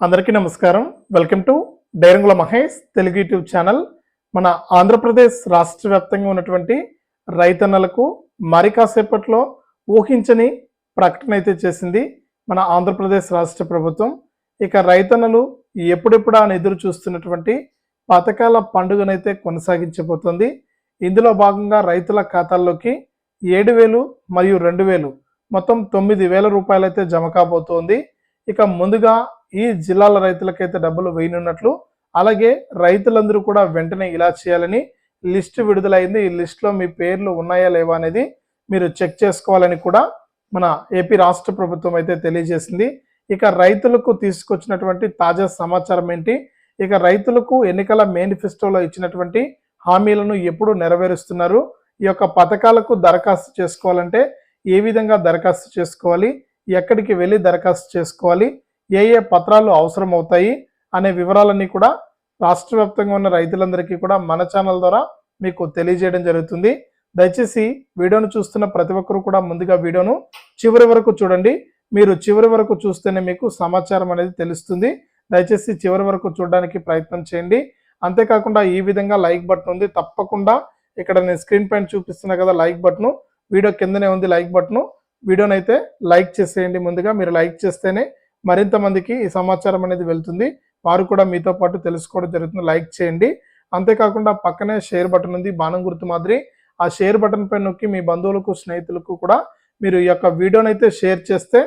అందరికీ నమస్కారం. Welcome to Dairangula Mahesh Telugu YouTube channel. మన ఆంధ్రప్రదేశ్ రాష్ట్ర వ్యాప్తంగా ఉన్నటువంటి రైతన్నలకు మరి కాసేపట్లో ఊహించని ప్రకటన అయితే చేసింది మన ఆంధ్రప్రదేశ్ రాష్ట్ర ప్రభుత్వం. ఇక రైతన్నలు ఎప్పుడెప్పుడా అని ఎదురు చూస్తున్నటువంటి పథకాల పండుగనైతే కొనసాగించబోతోంది. ఇందులో భాగంగా రైతుల ఖాతాల్లోకి ఏడు వేలు మరియు రెండు వేలు మొత్తం తొమ్మిది వేల రూపాయలైతే జమ కాబోతోంది. ఇక ముందుగా ఈ జిల్లాల రైతులకైతే డబ్బులు వేయనున్నట్లు అలాగే రైతులందరూ కూడా వెంటనే ఇలా చేయాలని లిస్టు విడుదలైంది. ఈ లిస్టులో మీ పేర్లు ఉన్నాయా లేవా అనేది మీరు చెక్ చేసుకోవాలని కూడా మన ఏపీ రాష్ట్ర ప్రభుత్వం అయితే తెలియజేసింది. ఇక రైతులకు తీసుకొచ్చినటువంటి తాజా సమాచారం ఏంటి? ఇక రైతులకు ఎన్నికల మేనిఫెస్టోలో ఇచ్చినటువంటి హామీలను ఎప్పుడు నెరవేరుస్తున్నారు? ఈ యొక్క పథకాలకు దరఖాస్తు చేసుకోవాలంటే ఏ విధంగా దరఖాస్తు చేసుకోవాలి? ఎక్కడికి వెళ్ళి దరఖాస్తు చేసుకోవాలి? ఏ ఏ పత్రాలు అవసరం అవుతాయి అనే వివరాలన్నీ కూడా రాష్ట్ర వ్యాప్తంగా ఉన్న రైతులందరికీ కూడా మన ఛానల్ ద్వారా మీకు తెలియజేయడం జరుగుతుంది. దయచేసి వీడియోను చూస్తున్న ప్రతి ఒక్కరు కూడా ముందుగా వీడియోను చివరి వరకు చూడండి. మీరు చివరి వరకు చూస్తేనే మీకు సమాచారం అనేది తెలుస్తుంది. దయచేసి చివరి వరకు చూడడానికి ప్రయత్నం చేయండి. అంతేకాకుండా ఈ విధంగా లైక్ బటన్ ఉంది. తప్పకుండా ఇక్కడ నేను స్క్రీన్ పైన చూపిస్తున్నా కదా లైక్ బటను వీడియో కిందనే ఉంది లైక్ బటను. వీడియోనైతే లైక్ చేసేయండి ముందుగా. మీరు లైక్ చేస్తేనే మరింత మందికి ఈ సమాచారం అనేది వెళ్తుంది. వారు కూడా మీతో పాటు తెలుసుకోవడం జరుగుతుంది. లైక్ చేయండి. అంతేకాకుండా పక్కనే షేర్ బటన్ ఉంది. బాణం గుర్తు మాదిరి. ఆ షేర్ బటన్ పైన నొక్కి మీ బంధువులకు స్నేహితులకు కూడా మీరు ఈ యొక్క వీడియోని అయితే షేర్ చేస్తే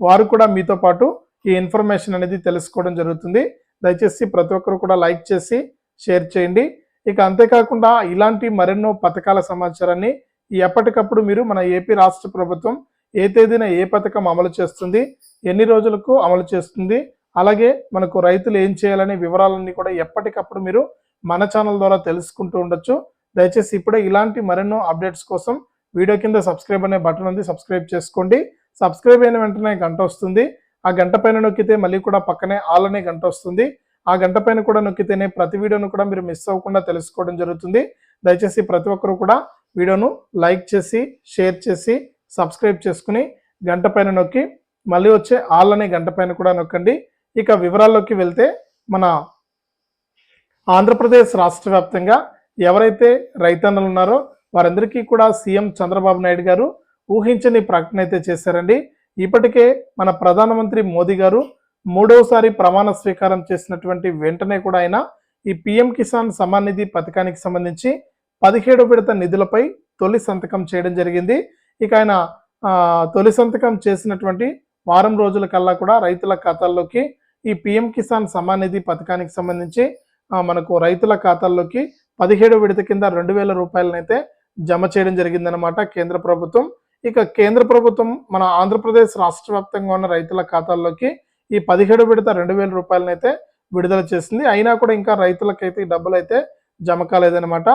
వారు కూడా మీతో పాటు ఈ ఇన్ఫర్మేషన్ అనేది తెలుసుకోవడం జరుగుతుంది. దయచేసి ప్రతి ఒక్కరు కూడా లైక్ చేసి షేర్ చేయండి. ఇక అంతేకాకుండా ఇలాంటి మరెన్నో పథకాల సమాచారాన్ని ఎప్పటికప్పుడు మీరు మన ఏపీ రాష్ట్ర ప్రభుత్వం ఏ తేదీన ఏ పథకం అమలు చేస్తుంది ఎన్ని రోజులకు అమలు చేస్తుంది అలాగే మనకు రైతులు ఏం చేయాలనే వివరాలన్నీ కూడా ఎప్పటికప్పుడు మీరు మన ఛానల్ ద్వారా తెలుసుకుంటూ ఉండొచ్చు. దయచేసి ఇప్పుడే ఇలాంటి మరెన్నో అప్డేట్స్ కోసం వీడియో కింద సబ్స్క్రైబ్ అనే బటన్ ఉంది సబ్స్క్రైబ్ చేసుకోండి. సబ్స్క్రైబ్ అయిన వెంటనే గంట వస్తుంది. ఆ గంట పైన నొక్కితే మళ్ళీ కూడా పక్కనే ఆల్ అనే గంట వస్తుంది. ఆ గంట పైన కూడా నొక్కితేనే ప్రతి వీడియోను కూడా మీరు మిస్ అవ్వకుండా తెలుసుకోవడం జరుగుతుంది. దయచేసి ప్రతి ఒక్కరు కూడా వీడియోను లైక్ చేసి షేర్ చేసి సబ్స్క్రైబ్ చేసుకుని గంట పైన నొక్కి మళ్ళీ వచ్చే ఆల్ అనే గంట పైన కూడా నొక్కండి. ఇక వివరాల్లోకి వెళ్తే మన ఆంధ్రప్రదేశ్ రాష్ట్ర వ్యాప్తంగా ఎవరైతే రైతన్నలు ఉన్నారో వారందరికీ కూడా సీఎం చంద్రబాబు నాయుడు గారు ఊహించని ప్రకటన అయితే చేశారండి. ఇప్పటికే మన ప్రధానమంత్రి మోదీ గారు మూడవసారి ప్రమాణ స్వీకారం చేసినటువంటి వెంటనే కూడా ఆయన ఈ పిఎం కిసాన్ సమాన్ నిధి పథకానికి సంబంధించి పదిహేడు విడత నిధులపై తొలి సంతకం చేయడం జరిగింది. ఇక ఆయన తొలి సంతకం చేసినటువంటి వారం రోజుల కల్లా కూడా రైతుల ఖాతాల్లోకి ఈ పిఎం కిసాన్ సమాన్ నిధి పథకానికి సంబంధించి మనకు రైతుల ఖాతాల్లోకి పదిహేడు విడత కింద రెండు వేల రూపాయలనైతే జమ చేయడం జరిగిందనమాట కేంద్ర ప్రభుత్వం. ఇక కేంద్ర ప్రభుత్వం మన ఆంధ్రప్రదేశ్ రాష్ట్ర వ్యాప్తంగా ఉన్న రైతుల ఖాతాల్లోకి ఈ పదిహేడు విడత రెండు వేల రూపాయలనైతే విడుదల చేసింది. అయినా కూడా ఇంకా రైతులకైతే ఈ డబ్బులు అయితే జమ కాలేదనమాట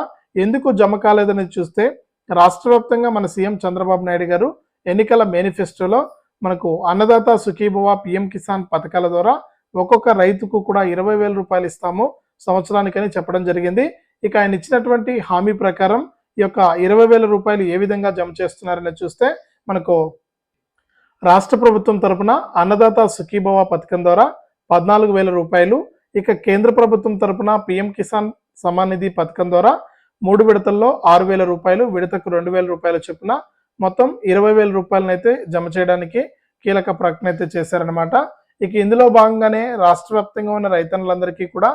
ఎందుకు జమ కాలేదని చూస్తే రాష్ట్ర వ్యాప్తంగా మన సీఎం చంద్రబాబు నాయుడు గారు ఎన్నికల మేనిఫెస్టోలో మనకు అన్నదాత సుఖీభవ పిఎం కిసాన్ పథకాల ద్వారా ఒక్కొక్క రైతుకు కూడా ఇరవై వేల రూపాయలు ఇస్తాము సంవత్సరానికని చెప్పడం జరిగింది. ఇక ఆయన ఇచ్చినటువంటి హామీ ప్రకారం ఈ యొక్క ఇరవై వేల రూపాయలు ఏ విధంగా జమ చేస్తున్నారని చూస్తే మనకు రాష్ట్ర ప్రభుత్వం తరపున అన్నదాత సుఖీభవ పథకం ద్వారా పద్నాలుగు వేల రూపాయలు ఇక కేంద్ర ప్రభుత్వం తరపున పిఎం కిసాన్ సమాన్ నిధి పథకం ద్వారా మూడు విడతల్లో ఆరు వేల రూపాయలు విడతకు రెండు వేల రూపాయల చొప్పున మొత్తం ఇరవై వేల రూపాయలను అయితే జమ చేయడానికి కీలక ప్రకటన అయితే చేశారనమాట ఇక ఇందులో భాగంగానే రాష్ట్ర వ్యాప్తంగా ఉన్న రైతన్నులందరికీ కూడా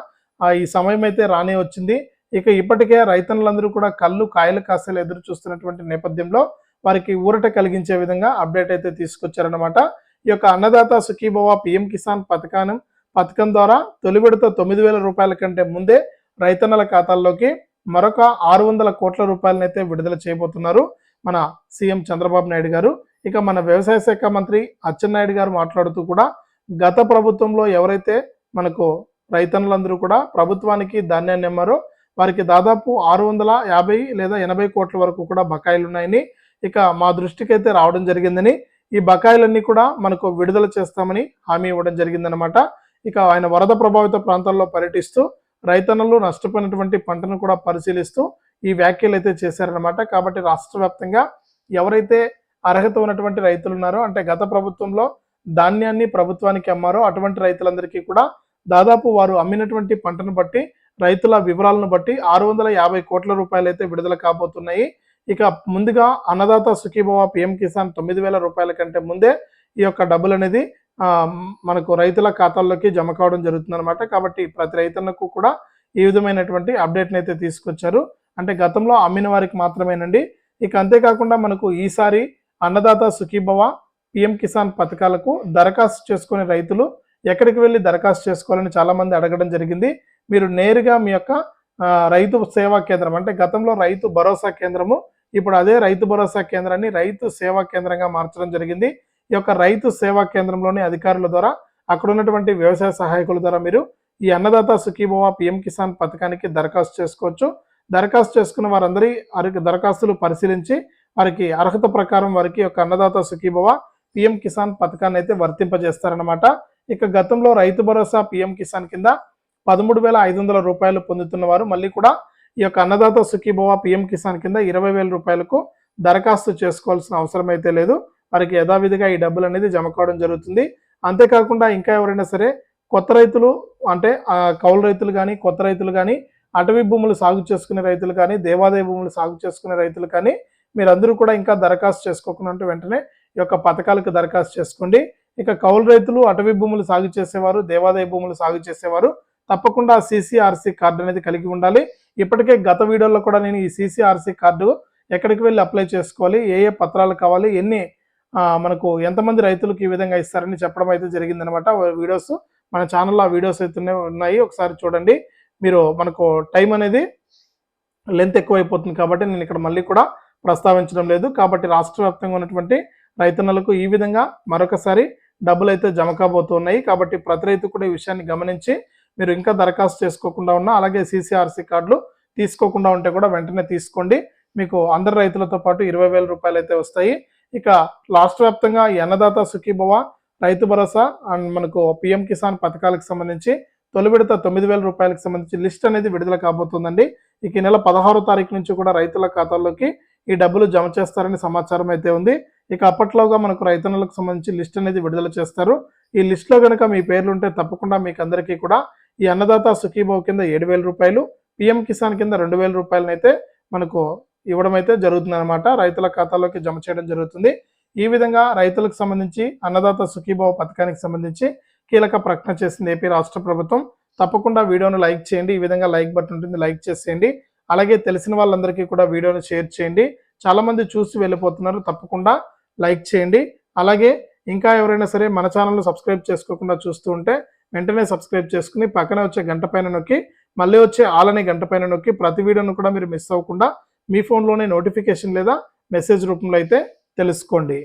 ఈ సమయం అయితే రానే వచ్చింది. ఇక ఇప్పటికే రైతన్నులందరూ కూడా కళ్ళు కాయలు కాసేలు ఎదురు చూస్తున్నటువంటి నేపథ్యంలో వారికి ఊరట కలిగించే విధంగా అప్డేట్ అయితే తీసుకొచ్చారనమాట ఈ యొక్క అన్నదాత సుఖీభవ పిఎం కిసాన్ పథకాన్ని పథకం ద్వారా తొలి విడత తొమ్మిది వేల రూపాయల కంటే ముందే రైతన్నల ఖాతాల్లోకి మరొక ఆరు వందల కోట్ల రూపాయలనైతే విడుదల చేయబోతున్నారు మన సీఎం చంద్రబాబు నాయుడు గారు. ఇక మన వ్యవసాయ శాఖ మంత్రి అచ్చెన్నాయుడు గారు మాట్లాడుతూ కూడా గత ప్రభుత్వంలో ఎవరైతే మనకు రైతన్నులందరూ కూడా ప్రభుత్వానికి ధాన్యాన్ని అమ్మారో వారికి దాదాపు ఆరు వందల యాభై లేదా ఎనభై కోట్ల వరకు కూడా బకాయిలు ఉన్నాయని ఇక మా దృష్టికి అయితే రావడం జరిగిందని ఈ బకాయిలన్నీ కూడా మనకు విడుదల చేస్తామని హామీ ఇవ్వడం జరిగిందనమాట ఇక ఆయన వరద ప్రభావిత ప్రాంతాల్లో పర్యటిస్తూ రైతన్నలు నష్టపోయినటువంటి పంటను కూడా పరిశీలిస్తూ ఈ వ్యాఖ్యలు అయితే చేశారనమాట కాబట్టి రాష్ట్ర వ్యాప్తంగా ఎవరైతే అర్హత ఉన్నటువంటి రైతులు ఉన్నారో అంటే గత ప్రభుత్వంలో ధాన్యాన్ని ప్రభుత్వానికి అమ్మారో అటువంటి రైతులందరికీ కూడా దాదాపు వారు అమ్మినటువంటి పంటను బట్టి రైతుల వివరాలను బట్టి ఆరు వందల యాభై కోట్ల రూపాయలు అయితే విడుదల కాబోతున్నాయి. ఇక ముందుగా అన్నదాత సుఖీభవ పిఎం కిసాన్ తొమ్మిది వేల రూపాయల కంటే ముందే ఈ యొక్క డబ్బులు అనేది మనకు రైతుల ఖాతాల్లోకి జమ కావడం జరుగుతుంది అనమాట కాబట్టి ప్రతి రైతన్నకు కూడా ఈ విధమైనటువంటి అప్డేట్ని అయితే తీసుకొచ్చారు. అంటే గతంలో అమ్మిన వారికి మాత్రమేనండి. ఇక అంతేకాకుండా మనకు ఈసారి అన్నదాత సుఖీభవ పిఎం కిసాన్ పథకాలకు దరఖాస్తు చేసుకునే రైతులు ఎక్కడికి వెళ్ళి దరఖాస్తు చేసుకోవాలని చాలామంది అడగడం జరిగింది. మీరు నేరుగా మీ యొక్క రైతు సేవా కేంద్రం అంటే గతంలో రైతు భరోసా కేంద్రము ఇప్పుడు అదే రైతు భరోసా కేంద్రాన్ని రైతు సేవా కేంద్రంగా మార్చడం జరిగింది. ఈ యొక్క రైతు సేవా కేంద్రంలోని అధికారుల ద్వారా అక్కడ ఉన్నటువంటి వ్యవసాయ సహాయకుల ద్వారా మీరు ఈ అన్నదాత సుఖీభవ పిఎం కిసాన్ పథకానికి దరఖాస్తు చేసుకోవచ్చు. దరఖాస్తు చేసుకున్న వారందరి వారికి దరఖాస్తులు పరిశీలించి వారికి అర్హత ప్రకారం వారికి యొక్క అన్నదాత సుఖీభవ పిఎం కిసాన్ పథకాన్ని అయితే వర్తింపజేస్తారనమాట ఇక గతంలో రైతు భరోసా పిఎం కిసాన్ కింద పదమూడు వేల ఐదు వందల రూపాయలు పొందుతున్న వారు మళ్ళీ కూడా ఈ యొక్క అన్నదాత సుఖీభవ పిఎం కిసాన్ కింద ఇరవై వేల రూపాయలకు దరఖాస్తు చేసుకోవాల్సిన అవసరం అయితే లేదు. వారికి యథావిధిగా ఈ డబ్బులు అనేది జమ కావడం జరుగుతుంది. అంతేకాకుండా ఇంకా ఎవరైనా సరే కొత్త రైతులు అంటే ఆ, కౌలు రైతులు కానీ కొత్త రైతులు కానీ అటవీ భూములు సాగు చేసుకునే రైతులు కానీ దేవాదాయ భూములు సాగు చేసుకునే రైతులు కానీ మీరందరూ కూడా ఇంకా దరఖాస్తు చేసుకోకుండా వెంటనే ఈ యొక్క పథకాలకు దరఖాస్తు చేసుకోండి. ఇక కౌలు రైతులు అటవీ భూములు సాగు చేసేవారు దేవాదాయ భూములు సాగు చేసేవారు తప్పకుండా సీసీఆర్సీ కార్డు అనేది కలిగి ఉండాలి. ఇప్పటికే గత వీడియోలో కూడా నేను ఈ సీసీఆర్సీ కార్డు ఎక్కడికి వెళ్ళి అప్లై చేసుకోవాలి ఏ ఏ పత్రాలు కావాలి ఎన్ని మనకు ఎంతమంది రైతులకు ఈ విధంగా ఇస్తారని చెప్పడం అయితే జరిగిందనమాట. వీడియోస్ మన ఛానల్లో ఆ వీడియోస్ అయితే ఉన్నాయి. ఒకసారి చూడండి. మీరు మనకు టైం అనేది లెంత్ ఎక్కువైపోతుంది కాబట్టి నేను ఇక్కడ మళ్ళీ కూడా ప్రస్తావించడం లేదు. కాబట్టి రాష్ట్ర వ్యాప్తంగా ఉన్నటువంటి రైతన్నలకు ఈ విధంగా మరొకసారి డబ్బులు అయితే జమ కాబోతున్నాయి. కాబట్టి ప్రతి రైతు కూడా ఈ విషయాన్ని గమనించి మీరు ఇంకా దరఖాస్తు చేసుకోకుండా ఉన్నా అలాగే సీసీఆర్సీ కార్డులు తీసుకోకుండా ఉంటే కూడా వెంటనే తీసుకోండి. మీకు అందరు రైతులతో పాటు ఇరవై వేల రూపాయలు అయితే వస్తాయి. ఇక రాష్ట్ర వ్యాప్తంగా ఈ అన్నదాత సుఖీభవ రైతు భరోసా అండ్ మనకు పిఎం కిసాన్ పథకాలకు సంబంధించి తొలి విడత తొమ్మిది వేల రూపాయలకు సంబంధించి లిస్ట్ అనేది విడుదల కాబోతుందండి. ఇక ఈ నెల పదహారో తారీఖు నుంచి కూడా రైతుల ఖాతాల్లోకి ఈ డబ్బులు జమ చేస్తారని సమాచారం అయితే ఉంది. ఇక అప్పట్లోగా మనకు రైతన్నులకు సంబంధించి లిస్ట్ అనేది విడుదల చేస్తారు. ఈ లిస్ట్లో కనుక మీ పేర్లు ఉంటే తప్పకుండా మీకు అందరికీ కూడా ఈ అన్నదాత సుఖీభావ్ కింద ఏడు వేల రూపాయలు పిఎం కిసాన్ కింద రెండు వేల రూపాయలనైతే మనకు ఇవ్వడం అయితే జరుగుతుంది అనమాట రైతుల ఖాతాలోకి జమ చేయడం జరుగుతుంది. ఈ విధంగా రైతులకు సంబంధించి అన్నదాత సుఖీభావ పథకానికి సంబంధించి కీలక ప్రకటన చేసింది ఏపీ రాష్ట్ర ప్రభుత్వం. తప్పకుండా వీడియోను లైక్ చేయండి. ఈ విధంగా లైక్ బటన్ ఉంటుంది లైక్ చేసేయండి. అలాగే తెలిసిన వాళ్ళందరికీ కూడా వీడియోను షేర్ చేయండి. చాలా మంది చూసి వెళ్ళిపోతున్నారు. తప్పకుండా లైక్ చేయండి. అలాగే ఇంకా ఎవరైనా సరే మన ఛానల్ను సబ్స్క్రైబ్ చేసుకోకుండా చూస్తూ ఉంటే వెంటనే సబ్స్క్రైబ్ చేసుకుని పక్కన వచ్చే గంట పైన నొక్కి మళ్ళీ వచ్చే ఆల్ గంట పైన నొక్కి ప్రతి వీడియోను కూడా మీరు మిస్ అవ్వకుండా మీ ఫోన్లోనే నోటిఫికేషన్ లేదా మెసేజ్ రూపంలో అయితే తెలుసుకోండి.